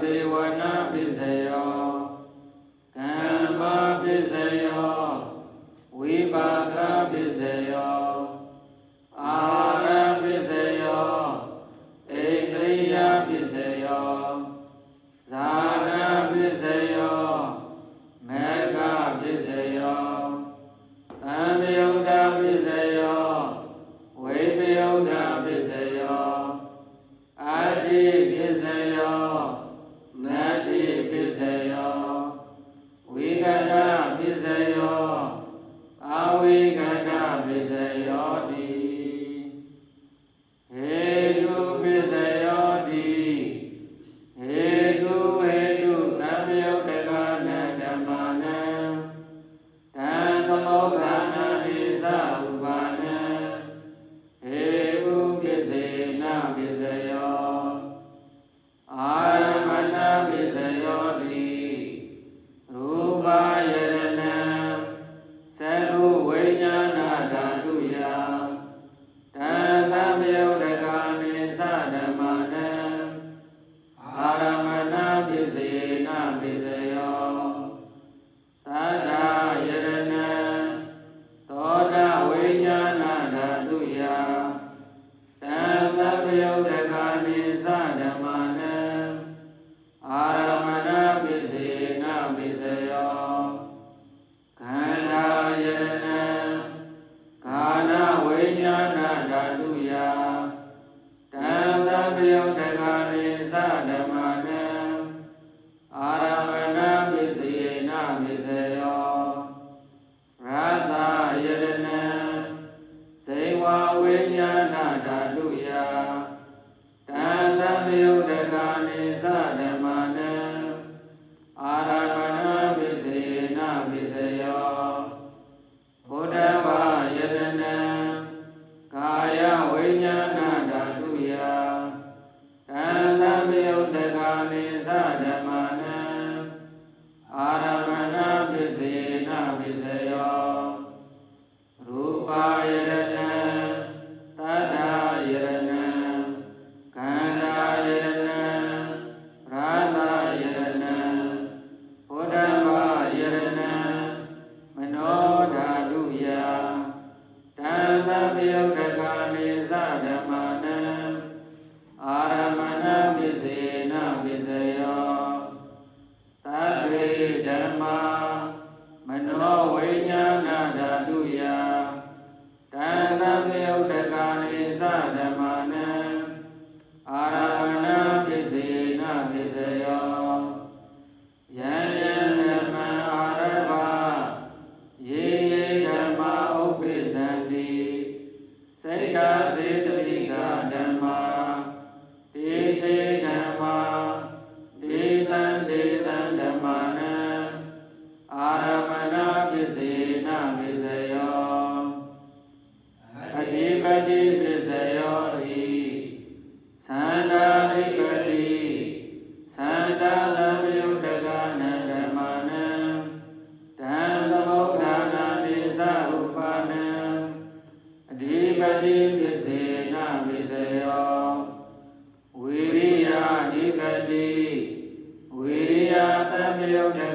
They were not his own. Amen. သမ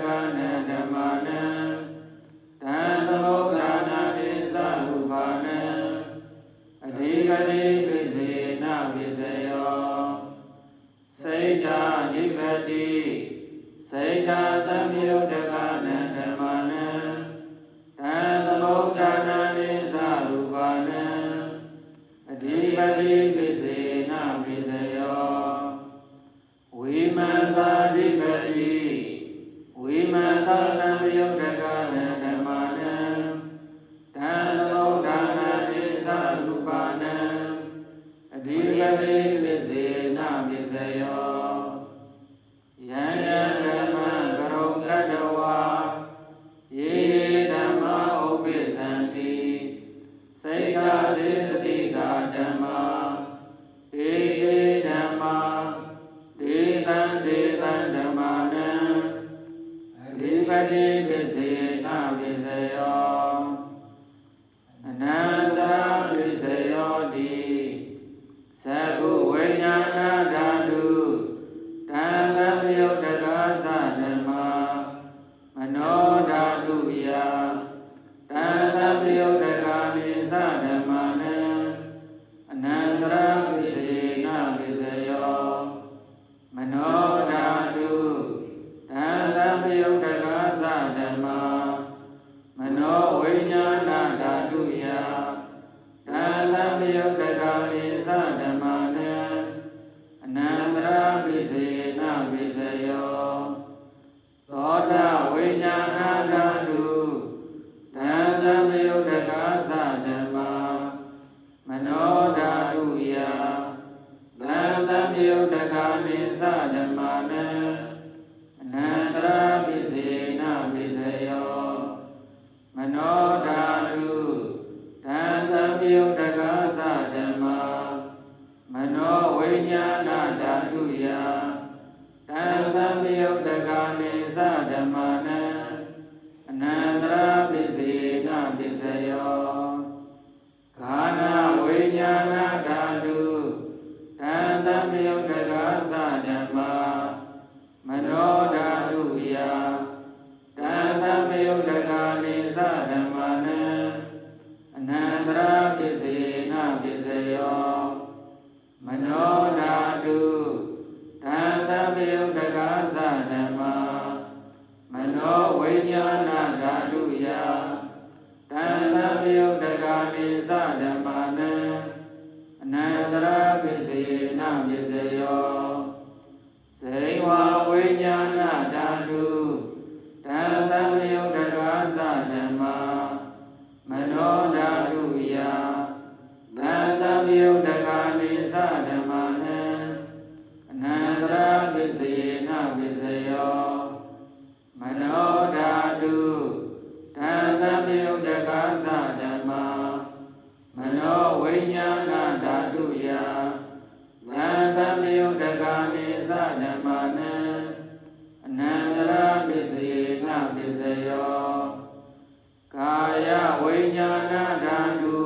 ညာနာဓာတု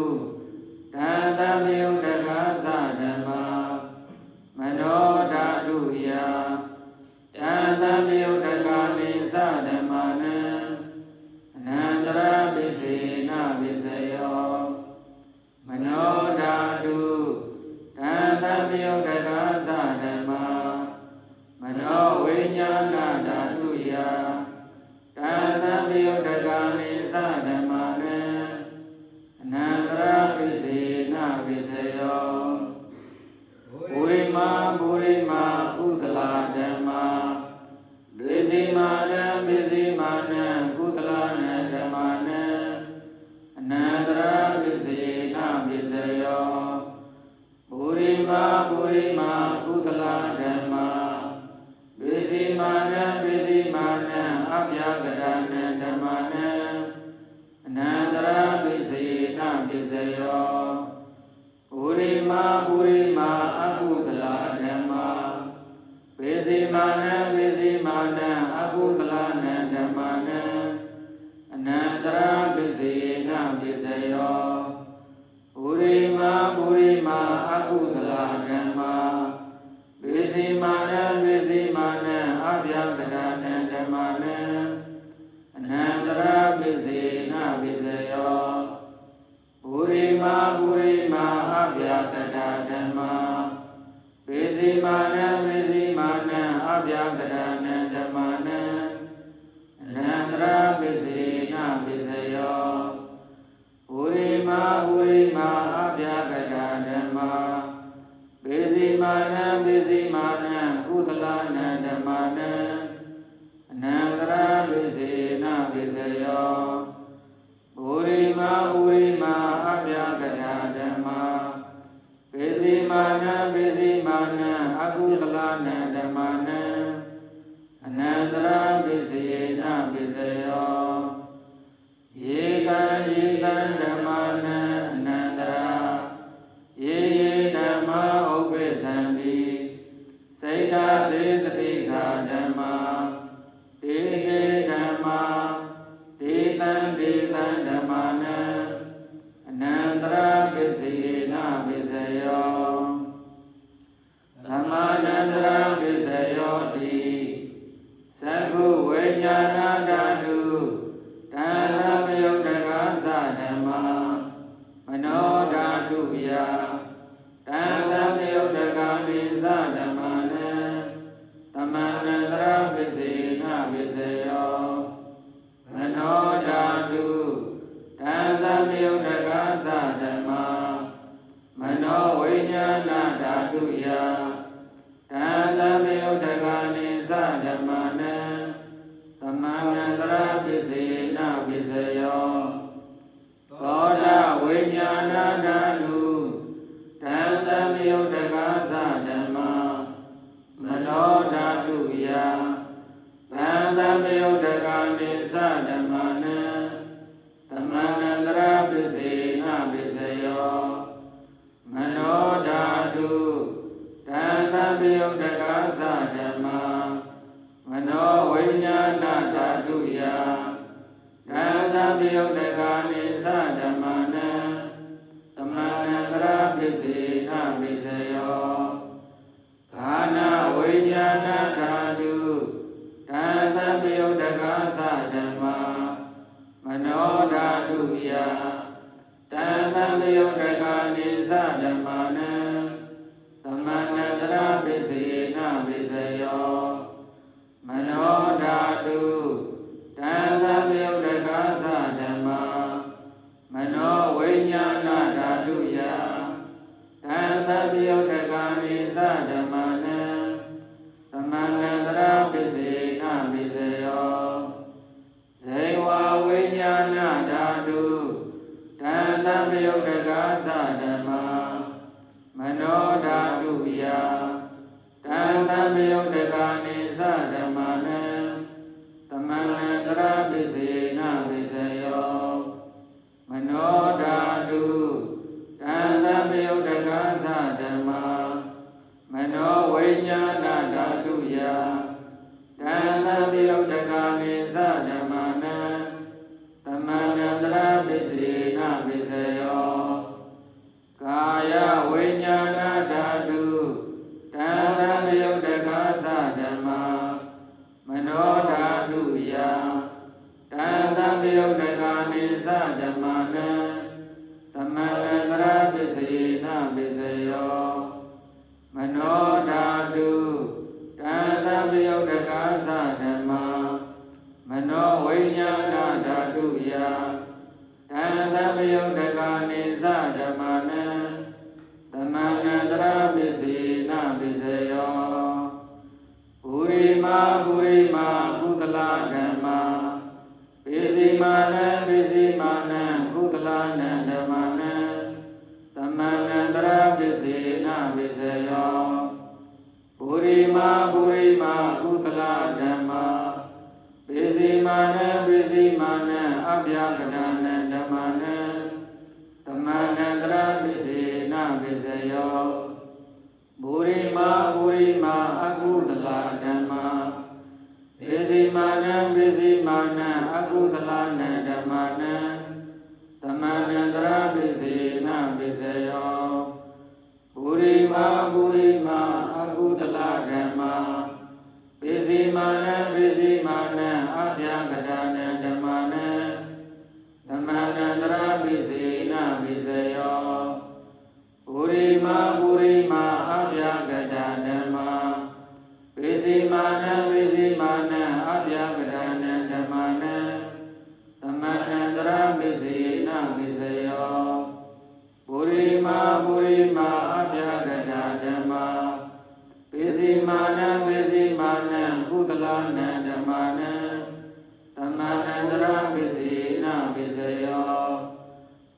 တန်တမြုဒ္ဒကာသဓမ္မာမနောဓာတုယာ စယောဥရိမာဥရိမာအကုသလဓမ္မာဝေစီမာနံဝေစီမာနံအကုသလနံဓမ္မာနံအနန္တရံပိစေနပိစယောဥရိမာဥရိမာအကုသလဓမ္မာဝေစီမာ မာနဝိစီမာနအပြာကရဏံဓမ္မာနံအနန္တရပစ္စေနပစ္စယောဝိရိမာဝိရိမာအပြာကရဏဓမ္မာပစ္စေမာနပစ္စေမာနကုသလနဓမ္မာနံအနန္တရပစ္စေနပစ္စယော ပိယုတ်တကာနိသဓမ္မနံသမဏန္တရာပစ္စေနပိစယောခန္ဓာဝိညာဏ သမြုတ်တကာသဓမ္မာမနောဓာတုယတံသမယုတ်တကာနိသဓမ္မာနံသမဏန္တရာပစ္စေနပိစယောမနောဓာတုတံသမယုတ်တကာသဓမ္မာမနောဝိညာဏဓာတုယတံသမယုတ် နံပိစိမာနံကုသလနံဓမ္မာနံသမဏန္တရာပစ္စေနပစ္စယောပုရိမာပုရိမာကုသလဓမ္မာပိစီမာနံပိစီမာနံအဗျာကဏနံဓမ္မနံသမဏန္တရာပိစေနပိစယောဘူရိမာဘူရိမာအကုသလဓမ္မာပိစီ မာနံပိစီမာနံအကုသလနံဓမ္မနံသမဏန္တရာပိစေနပိစယောဘူရိမာဘူရိမာအကုသလဓမ္မာပိစီမာနံပိစီမာနံအဗျာကတာနံဓမ္မာနံသမဏန္တရာပိစေနပိစယောပုရိမာပုရိမာအဗျာကတာဓမ္မာပိစီမာနံ မာပုရိမာအဗျာကတာဓမ္မာပိစီမာနံပိစီမာနံကုသလနံဓမ္မာနံသမဏန္တရာပိစီနာပိစယော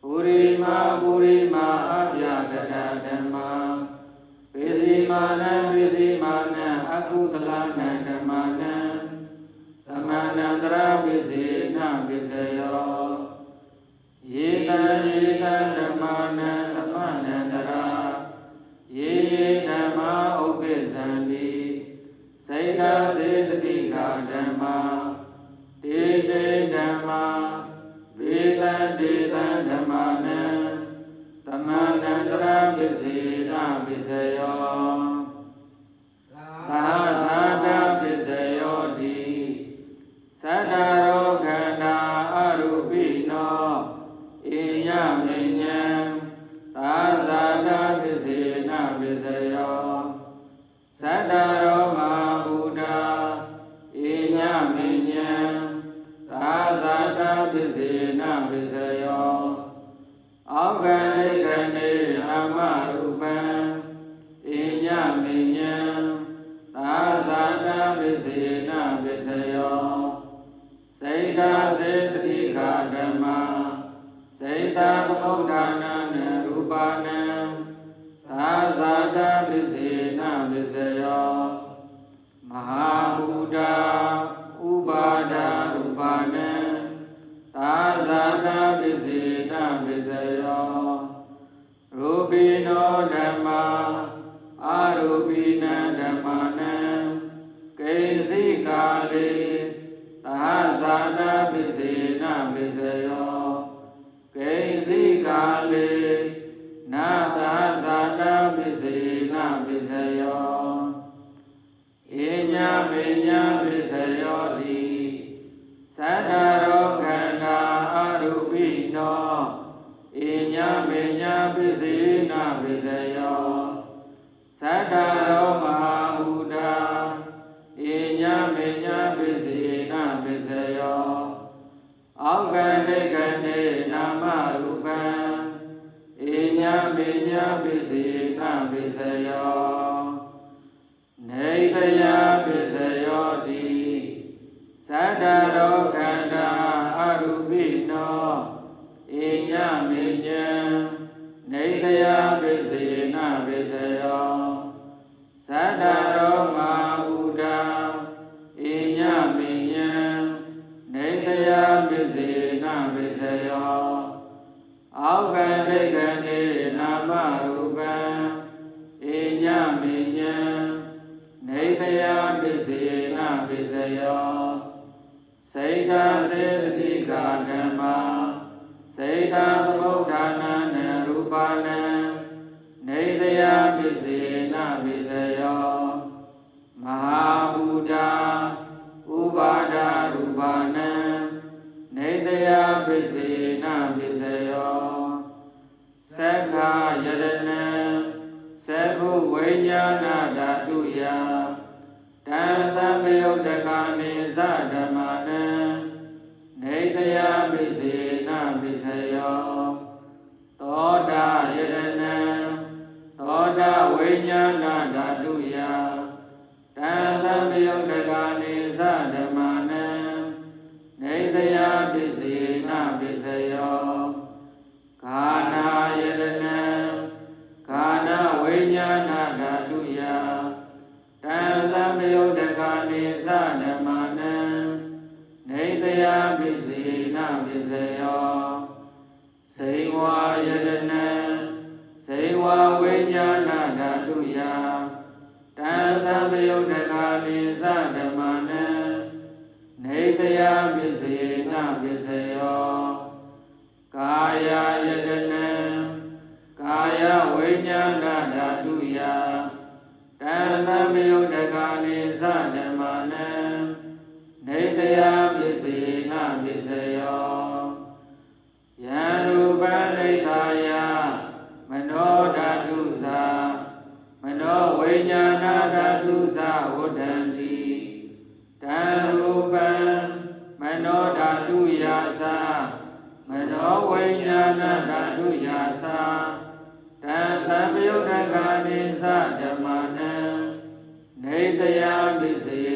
ပုရိမာပုရိမာအဗျာကတဓမ္မာပိစီမာနံပိစီမာနံအကုသလနံဓမ္မာနံသမဏန္တရာပိစီနာပိစယောယေတံယေတံဓမ္မာနံ မဏန္တရာပစ္စေနာပစ္စယော တသမုဋ္ဌာနာနရူပါနံသာဇာတပစ္စေနပစ္စယောမဟာဘုဒ္ဓဥပါဒရူပါနံသာဇာတပစ္စေနပစ္စယောရူပိနောဓမ္မာအာရူပိနံဓမ္မာနံကိဉ္စိကာလေသာဇာတပစ္စေ လေနာသာဇာတာပိစေနာပိစယောဧညာပိညာပိစယောတိသတ္တရောခန္ဓာအရူပိနောဧညာပိညာပိစေနာပိစယောသတ္တရောမဟာဘုဒ္ဓဧညာပိညာပိစေနာပိစယောအောက္ခဋိကဏ ညာမေညာပစ္စေနပစ္စယောနေတယပစ္စယောတိသတ္တရောခန္ဓာအရူပိနောဣညာမေညာနေတယပစ္စေနပစ္စယောသတ္တရောမဘုဒ္ဓဣညမေညံနေတယပစ္စေနပစ္စယောအောက်ကဒိဋ္စ္စယောစိတ်ဓာစေတတိကာဓမ္မာစိတ်ဓာသမုဋ္ဌာနံရူပါနံနေတယပစ္စေနပစ္စယောမဟာဘုဒ္ဓဥပါဒရူပနံနေတယပစ္စေနပစ္စယောသက္ခယရဏံသက္ခုဝိညာဏဓာတု ယတံသမယုတ်တကာနိသဓမ္မာနံနေတယပစ္စေနပစ္စယောသောတာယရဏံသောတာဝိညာဏဓာတုယတံသမယုတ်တကာနိသဓမ္မာနံနေသယပစ္စေနပစ္စယောကာနာယရဏံကာနာဝိညာဏ ဝါဝိညာဏဓာတုယတံသမယုတ်တကာလိသဓမ္မနံနေတယပစ္စေနပစ္စယောကာယယတနံကာယဝိညာဏဓာတုယတံသမယုတ်တကာလိသဓမ္မနံနေတယပစ္စေနပစ္စယောယံ ညာဏဓာတုယာသာတံသံယုတ်တကာနိသဓမ္မနံနေတယပစ္စေနပစ္စ